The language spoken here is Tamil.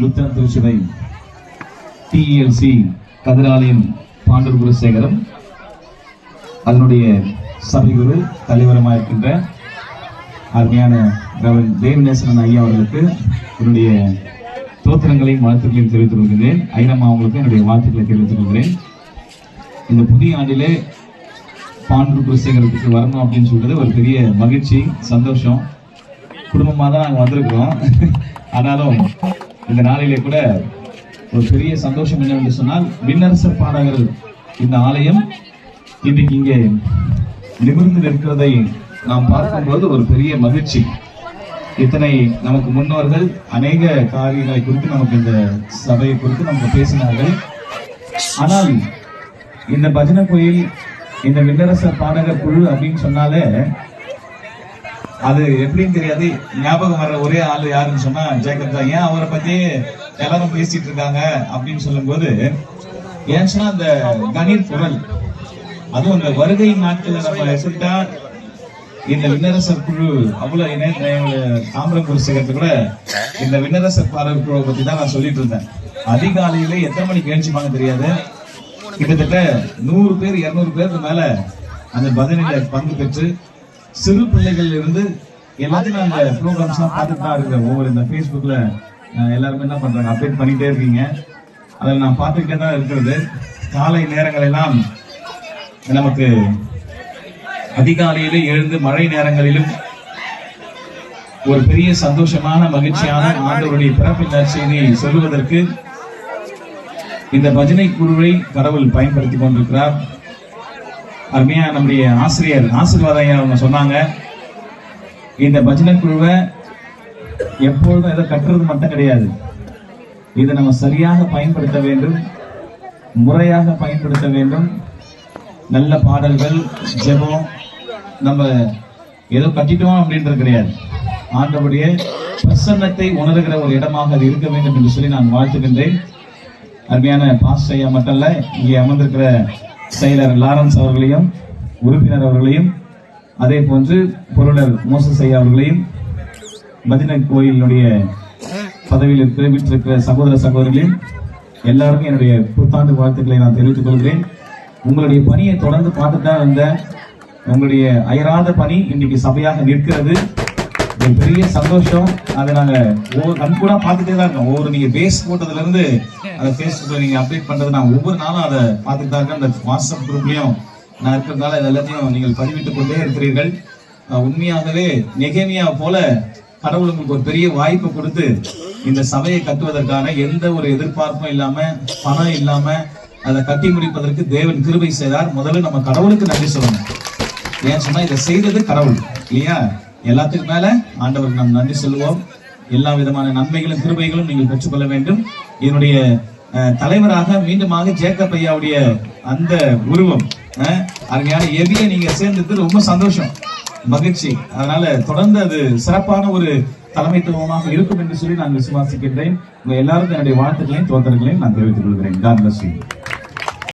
லுத்தரன் திருச்சபை டிஎல்சி கதிராலயம் பாண்டூர் குருசேகரம் அதனுடைய சபை குரு தலைவரமாக இருக்கின்ற அருமையான ரவன் தேவநேசனன் ஐயா அவர்களுக்கு என்னுடைய தோத்திரங்களையும் வாழ்த்துக்களையும் தெரிவித்துக் கொள்கிறேன். ஐனம்மா அவங்களுக்கு என்னுடைய வாழ்த்துக்களை தெரிவித்துக் கொள்கிறேன். இந்த புதிய ஆண்டிலே பாண்டூர் குருசேகரத்துக்கு வரணும் அப்படின்னு சொல்றது ஒரு பெரிய மகிழ்ச்சி சந்தோஷம். குடும்பமாக தான் நாங்கள் வந்திருக்கிறோம். ஆனாலும் இந்த நாளிலே கூட ஒரு பெரிய சந்தோஷம் என்னவென்று சொன்னால் விண்ணரசர் பாடகர் இந்த ஆலயம் இன்றைக்கு இங்கே நிமிர்ந்து நிற்கிறதை நாம் பார்க்கும்போது ஒரு பெரிய மகிழ்ச்சி. இத்தனை நமக்கு முன்னோர்கள் அநேக காரியங்களை குறித்து நமக்கு இந்த சபையை குறித்து நமக்கு பேசினார்கள். ஆனால் இந்த பஜனை கோயில் இந்த விண்ணரசர் பாடகர் குழு அப்படின்னு சொன்னாலே அது எப்படின்னு தெரியாது. ஞாபகம் வர்ற ஒரே ஆள் யாருன்னு சொன்னா ஜேக்கப் தான். ஏன் அவரை பத்தி எல்லாரும் பேசிட்டு இருக்காங்க அப்படின்னு சொல்லும்போது ஏன் சொன்னா அந்த கணீர் குரல். அதுவும் அந்த வருகை நாட்கள்ல நம்ம எசிட்டா இந்த விண்ணரசர் குழு அவ்வளவு இணைய தாமிரபுரி சேகரத்து கூட இந்த விண்ணரசர் பாடல் குழுவை பத்தி தான் நான் சொல்லிட்டு இருந்தேன். அதிகாலையில எத்தனை மணிக்கு எழுச்சிப்பாங்க தெரியாது. கிட்டத்தட்ட நூறு பேர் இருநூறு பேருக்கு மேல அந்த பஜனையில பங்கு பெற்று சிறு பிள்ளைகள் இருந்து எல்லாத்தையும் அந்த ப்ரோக்ராம்ஸ் எல்லாம் பார்த்துட்டு தான் இருக்கிறேன் ஒவ்வொரு இந்த ஃபேஸ்புக்ல எல்லாருமே என்ன பண்றாங்க? அப்டேட் பண்ணிட்டே இருக்கீங்க. அதில் நான் பார்த்துக்கிட்டே தான் இருக்கிறது. காலை நேரங்கள் எல்லாம் நமக்கு அதிகாலையிலும் எழுந்து மழை நேரங்களிலும் ஒரு பெரிய சந்தோஷமான மகிழ்ச்சியான ஆண்டவருடைய பிறப்பின் நற்செய்தியை சொல்லுவதற்கு இந்த பஜனை குழுவை கடவுள் பயன்படுத்தி கொண்டிருக்கிறார். அருமையா நம்முடைய ஆசிரியர் ஆசீர்வாதம் அவங்க சொன்னாங்க. இந்த பஜனை குழுவை எப்பொழுதும் எதை கட்டுறது மட்டும் கிடையாது. இதை நம்ம சரியாக பயன்படுத்த வேண்டும். முறையாக பயன்படுத்த வேண்டும். நல்ல பாடல்கள் ஜெபம் நம்ம ஏதோ கட்டிட்டோம் அப்படின்றது கிடையாது. ஆண்டவுடைய பிரசன்னத்தை உணர்கிற ஒரு இடமாக அது இருக்க வேண்டும் என்று சொல்லி நான் வாழ்த்துகின்றேன். அருமையான பாஸ் ஐயா மட்டும் இல்லை இங்கே அமர்ந்திருக்கிற செயலர் லாரன்ஸ் அவர்களையும் உறுப்பினர் அவர்களையும் அதே போன்று பொருளர் மோசஸ் ஐயா அவர்களையும் பஜனை கோயிலினுடைய பதவியில் இருக்கிற வீட்டிருக்கிற சகோதர சகோதரிகளையும் எல்லாருக்கும் என்னுடைய புத்தாண்டு வாழ்த்துக்களை நான் தெரிவித்துக் கொள்கிறேன். உங்களுடைய பணியை தொடர்ந்து பார்த்துட்டு தான் இருந்த உங்களுடைய அயராத பணி இன்னைக்கு சபையாக நிற்கிறது. ஒரு பெரிய சந்தோஷம். அதை நாங்க ஒவ்வொரு கண்கூடா பார்த்துட்டே தான் இருக்கோம். ஒவ்வொரு நீங்க பேஸ் போட்டதுல இருந்து அதை ஃபேஸ்புக்ல நீங்க அப்டேட் பண்றது நான் ஒவ்வொரு நாளும் அதை பார்த்துட்டு தான் இருக்கேன். அந்த வாட்ஸ்அப் குரூப்லயும் நான் இருக்கிறதுனால இது எல்லாத்தையும் நீங்கள் பதிவிட்டுக் கொண்டே இருக்கிறீர்கள். உண்மையாகவே நெகேமியா போல கடவுள் உங்களுக்கு ஒரு பெரிய வாய்ப்பு கொடுத்து இந்த சபையை கட்டுவதற்கான எந்த ஒரு எதிர்பார்ப்பும் இல்லாம பணம் இல்லாம அதை கட்டி முடிப்பதற்கு தேவன் கிருபை செய்தார். முதல்ல நம்ம கடவுளுக்கு நன்றி சொல்லணும். ஏன் சொன்னா இதை செய்தது கடவுள் இல்லையா? எல்லாத்துக்கும் மேல ஆண்டவருக்கு நாம் நன்றி சொல்லுவோம். எல்லா விதமான நன்மைகளும் கிருபைகளும் நீங்கள் பெற்றுக்கொள்ள வேண்டும். என்னுடைய தலைவராக மீண்டுமாக ஜேக்கப் ஐயாவுடைய அந்த உருவம் அருமையான எவிய நீங்க சேர்ந்தது ரொம்ப சந்தோஷம் மகிழ்ச்சி. அதனால தொடர்ந்து அது சிறப்பான ஒரு தலைமைத்துவமாக இருக்கும் என்று சொல்லி நான் விசுவாசிக்கின்றேன். உங்க எல்லாருக்கும் என்னுடைய வாழ்த்துக்களையும் தோத்தர்களையும் நான் தெரிவித்துக் கொள்கிறேன். God.